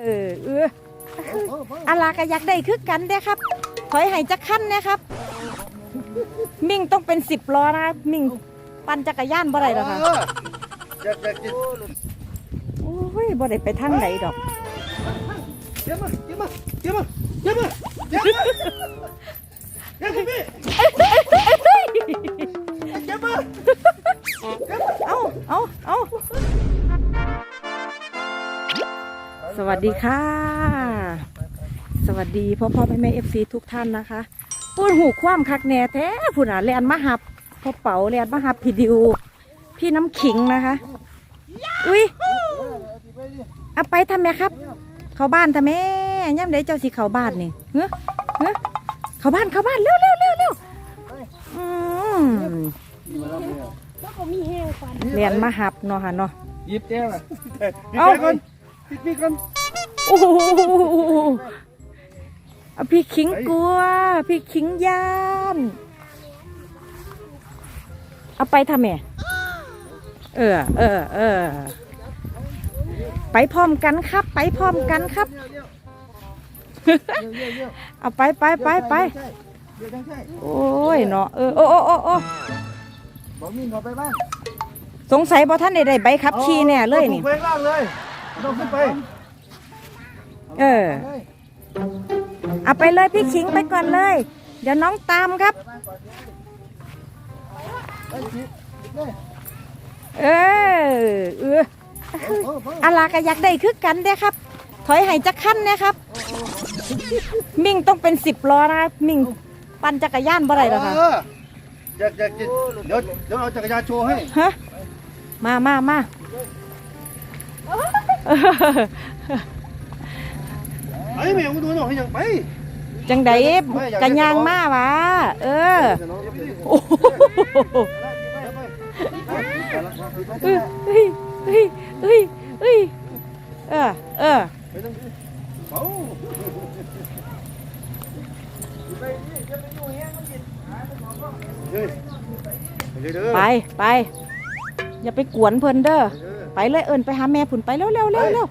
เออเอออาลาก็อยากได้คือกันเด้ครับ ถอยให้จักขั้นนะครับ มิ่งต้องเป็นสิบล้อนะมิ่งปั่นจักรยานบ่ได้หรอกค่ะอยากอยากกินโอ้ยบ่ได้ไปทางไหนดอกเดี๋ยวมากเดี๋ยวมากเดี๋ยวมากเดี๋ยวมากเดี๋ยมาเดี๋ยวมาพี่ วัสดีค่ะ สวัสดีพ่อพ่อแม่แม่เอฟซีทุกท่านนะคะพูดหูความคักแน่แท้ผู้น่ะแลนมาหับพ่อเป๋าแลนมาหับพี่ดิว พี่น้ำขิงนะคะ อุ้ยเอาไปทำไมครับ เข้าบ้านทำไมย่ำไดเจ้าสิเข้าบ้านนี่เฮ้เฮ้เข้าบ้านเข้าบ้านเร็วเร็วเร็วเร็วอืมแล้วก็มีแห้งฟันเรียนมาหับเนาะค่ะเนาะหยิบแก้วนะปิดเอาแก้วก่อนปิดนี่ก่อน โอ้โหเอาพี่ขิงกลัว พี่ขิงย่าน เอาไปทำไมเออ เออ เออ ไปพร้อมกันครับ ไปพร้อมกันครับ เอาไปไปไปไปโอ้ยเนาะ เออ โอ้โอ้โอ้โอ้บอกมีนเขาไปบ้านสงสัยบ่ท่านได้ได้ใบขับขี่แน่เลยนี่อาไปข้างล่างเลยต้องขึ้นไป เออ เอาไปเลยพี่ขิงไปก่อนเลย เดี๋ยวน้องตามครับไปปิดปิดเลยเออเออเอาเอาเอาอาลาก็อยากได้คือกันเด้ครับ ถอยให้จักขั้นนะครับ มิ่งต้องเป็นสิบล้อนะมิ่งปั่นจักรยานบ่ได้หรอกค่ะเอออยากอยากกินเดี๋ยวเดี๋ยวเอาจักรยานโชว์ให้ฮะมามามา ไอ้แมวมาดูหน่อยให้ยังไปจังไดกันยางมาวะเออเดี๋ยวน้องจะไปดิโอ้โหไปเฮ้ยเฮ้ยเฮ้ยเฮ้ยเฮ้ยเออเออไปต้องดิเอาเฮ้ยไปเลยเด้อไปไปอย่าไปกวนเพิ่นเด้อไปเลยเอิญไปหาแม่ผุนไปเร็วเร็วเร็วเร็ว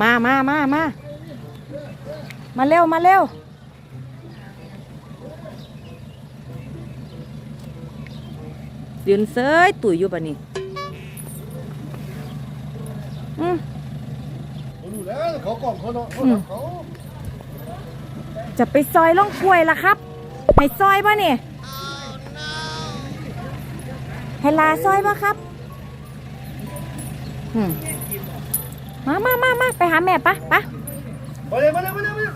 มามามามามาเร็ว มาเร็ว ยืนเซยตุ๋ยอยู่บ่นี่อืมเขาดูแล้วเขากล่องเขาเนาะเขาเขาจะไปซอยล่องกล้วยล่ะครับ ให้ซอยป่ะนี่ให้ลาซอยป่ะครับ อืม มามามามาไปหาแม่ปะปะไปเลยมาเลยมาเลยมาเลย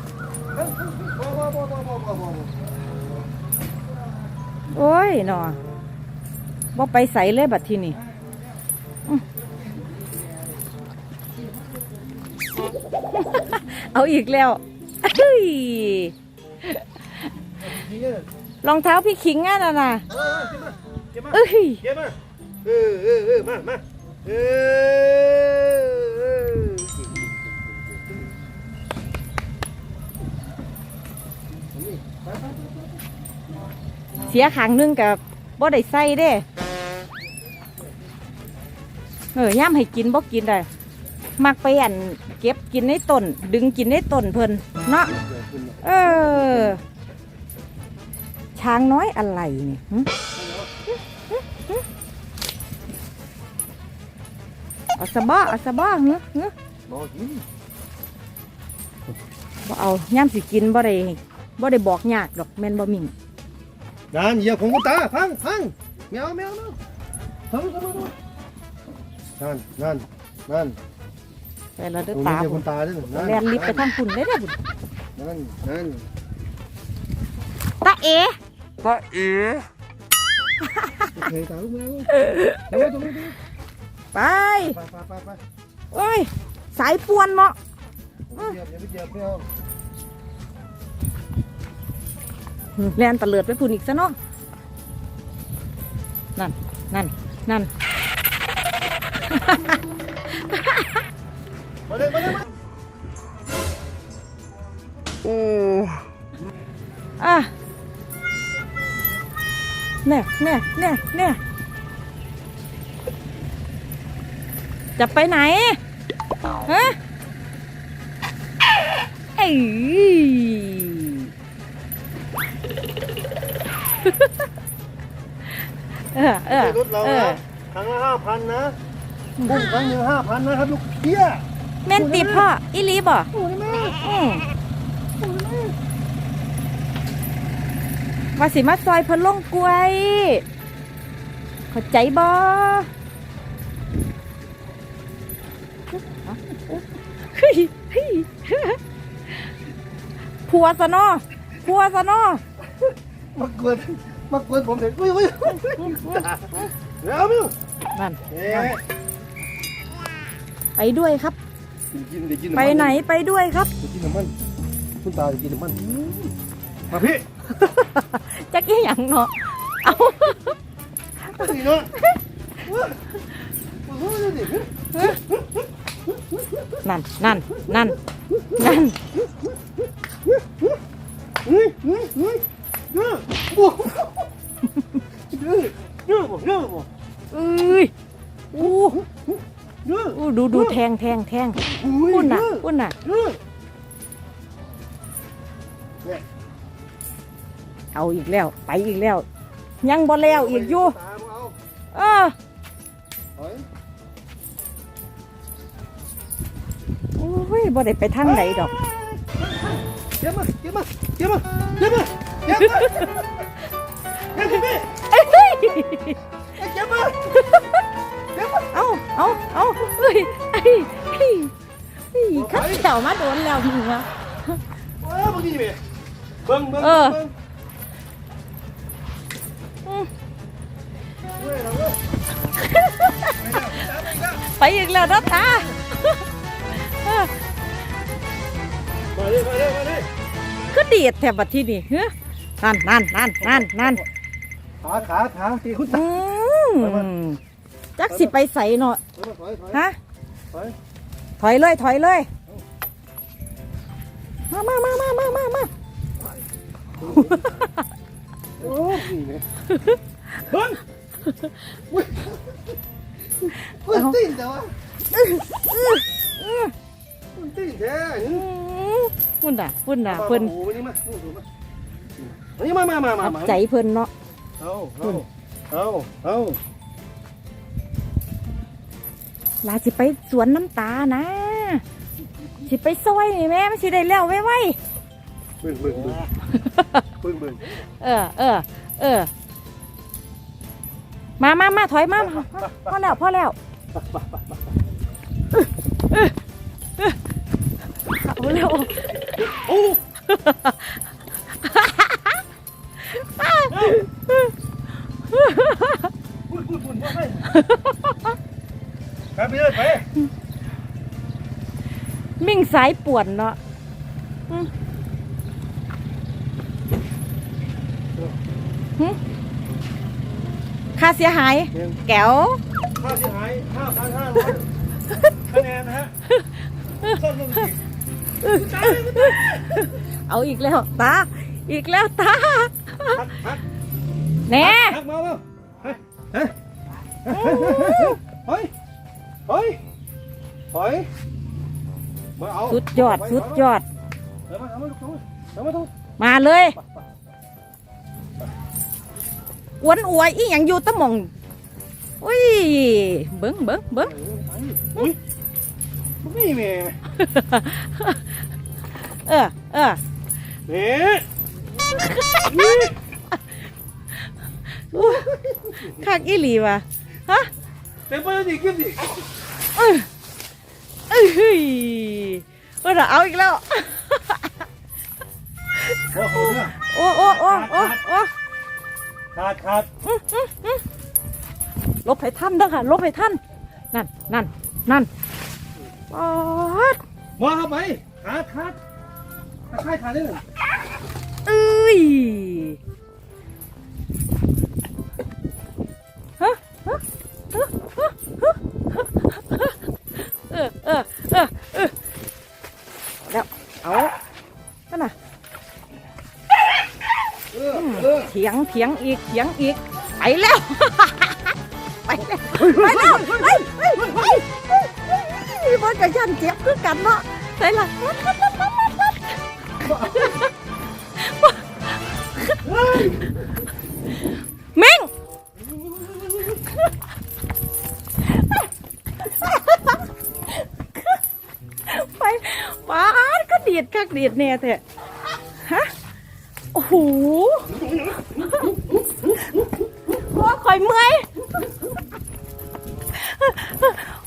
พอพอพอพอพอพอพอโอ้ยหนอว่าไปใส่เลยบัดทีนี่อื้อเอาอีกแล้วเฮ้ยนี่เนี่ยรองเท้าพี่ขิงอะน่ะนะเออเก็บมาเอ้ยเก็บมาเออเออเออมามาเออเอ เสียขางหนึงกับบ่ได้ใส่เด้เออย่ามให้กินบ่กินได้มักไปอันเก็บกินในต้น ดึงกินในต้นเพิ่นเนาะเออ ช้างน้อยอะไรนี่หึหึหึเอาสะบ้าเอาสะบ้าเงื้อเงื้อบอกกินบ่เอาย่ามสิกินบ่ได้ บ่ได้บอกยากดอกแม่นบ่มิ่งนั่นเหยียบของคุณตาพังพังแมวแมวแมวพังพังพังนั่นนั่นนั่นไปแล้วตเด้รองนี้ตาเหยียบบุคุณตาด้วยนั่นแลนลิฟต์ไปทางคุณได้เด้อบุญนั่นนั่นตาเอตาเอ๋เฮ้ยตาลูกแมวเดี๋ยวตรงนี้ไปไปไปไปไปโอ้ยสายปวนเนาะเหยียบอย่าไปเหยียบแมว แลนตะเลิดไปพุ่นอีกซะเนาะนั่นนั่นนั่นมาเลยมาเลยมาโอ้อะเนี่ยเนี่ยเนี่ยเนี่ยจะไปไหนฮะเอ้ย เออเออนี่รถเราเออนะครั้งละห้าพันนะบุ้งครั้งหนึ่งห้าพันนะครับลูกเพี้ยแม่นติพ่ออีหลีบ่โอ้ยแม่อืมว่าสิมาซอยเพิ่นลงกล้วยเข้าใจบ่เฮ้ยเฮ้ยผัวซะเนาะผัวซะเนาะ มากวนมากวนผมเถอะอุ้ยอุ้ยเดี๋ยวมิวนั่นเอ๊ะไปด้วยครับ กินเดี๋ยวกินำมัไปไหนไปด้วยครับ เดี๋ยวกินน้ำมันคุณตาจะกินน้ำมันมาพี่จะกี้หยังเนาะเอานี่เนาะโอ้ยดินั่นนั่นนั่นนั่น เฮ้ยเฮ้ยเฮ้ย เยอะโอ้เยอเยอะบ่เยอะบ่เอ้ยอู้เออู้ดูดูแทงแทงแทงอุ้ยพุ่นน่ะอะพุ่นน่ะเอเนี่ยเอาอีกแล้ว ไปอีกแล้ว ยังบ่แล้วอีกอยู่เออโอ้ยบ่ได้ไปทางไหนดอกเก็บมาเก็บมาเก็บมาเก็บมา เก็บมาเก็บมาเอ้ยเก็บมาเก็บมาเอาเอาเอาเฮ้ยเอ้ยเฮ้ยเฮ้ยขับเขียวมาโดนแล้วมึงวะเออบางทีนี่เบิ่งเบิ่งเบิ่งอืมเว้ยเราเว้ยไปอีกแล้วนะตาเออมาเลยมาเลยมาเลยก็ดีดแถบบัดที่นี่เฮ้ย นั่นนั่นนั่นนั่นนั่นขาขาขาตีคุณตา อืมจักสิไปใส่เนาะถอยถอยฮะ ถอยถอยเลยถอยเลยมามามามามามามาโอ้ยนี่ไงเบิ่งอุ้ยอุ้ยตีนแต่ว่าอุ้ยตีนแท้อืมพุ่นน่ะพุ่นน่ะเพิ่นโอ้โหนี่มาโอ้โหมาอั นนี้มามามามาอับมาใจเพิ่นเนาะเอาเอาเอาเอาลาสิไปสวนน้ำตานะ สิไปซอยนี่แม่ไม่สิได้แล้วไว้ไว้เบิ่งเบิ่งเบิ่งเบิ่งเบิ่งเออเออเออ มามามาถอยมาพอแล้วพอแล้วเอาเร็ว โอ้ ปุ่นปุ่นปุ่นว่าไปครับไปเลยไปมิ่งสายป่วนเนาะอืมหึค่าเสียหาย แก้ว ค่าเสียหายห้าพันห้าร้อยคะแนนนะฮะส้มลงสิเอาอีกแล้วตา อีกแล้วตาพักพัก แน่พักมาเร็วเฮ้ยเฮ้ยเฮ้ยเฮ้ยเฮ้ยมาเอาสุดยอดสุดยอด เอามาเอามาเอามาเอามาเอามามาเลยอวนอวยอีหยังอยู่ตะหมองอุ้ยเบิ้งเบิ้งเบิ้งอุ้ยนี่แม่เออเออเนี่ยนี่อู้ คักอีหลีว่ะฮะเต็มไปดิกินดิเอ้ยเอ้ยเฮ้ยเออเอาอีกแล้วโอ้โหเนี่ยโอ้โอ้โอ้โอ้โอ้ขาดขาดลบให้ท่านเด้อค่ะลบให้ท่านนั่นนั่นนั่นป๊าดมาเข้าไปขาดขาดตะไคร้ขาดได้เลยเอ้ ยฮะฮะฮะฮะเออเออเออเออแล้วเอานั่นน่ะเถียงเถียงอีกเถียงอีกไปแล้วไปแล้วไปแล้วไปไปไปพี่บอสกับยันเจ็บคือกันเนาะใส่ละ มิงไปปาดก็ดีดคักดีดแน่เถอะฮะ โอ้โหโอ้ข่อยเมื่อย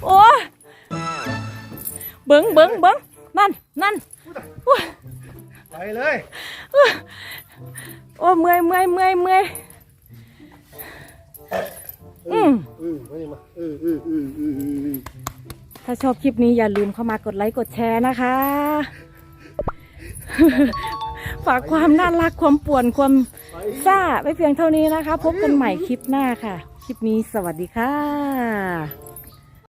โอ้ยเบิ้งเบิ้งเบิ้งนั่นนั่นโอ้ยไปเลย โอ้ยเมื่อยเมื่อยเมื่อยเมื่อยอืมอืมไม่มาอืมอืมอืมอืมอืมถ้าชอบคลิปนี้อย่าลืมเข้ามากดไลค์กดแชร์นะคะ ฝากความน่ารักความป่วนความไปซ่าไว้เพียงเท่านี้นะคะ พบกันใหม่คลิปหน้าค่ะ คลิปนี้สวัสดีค่ะ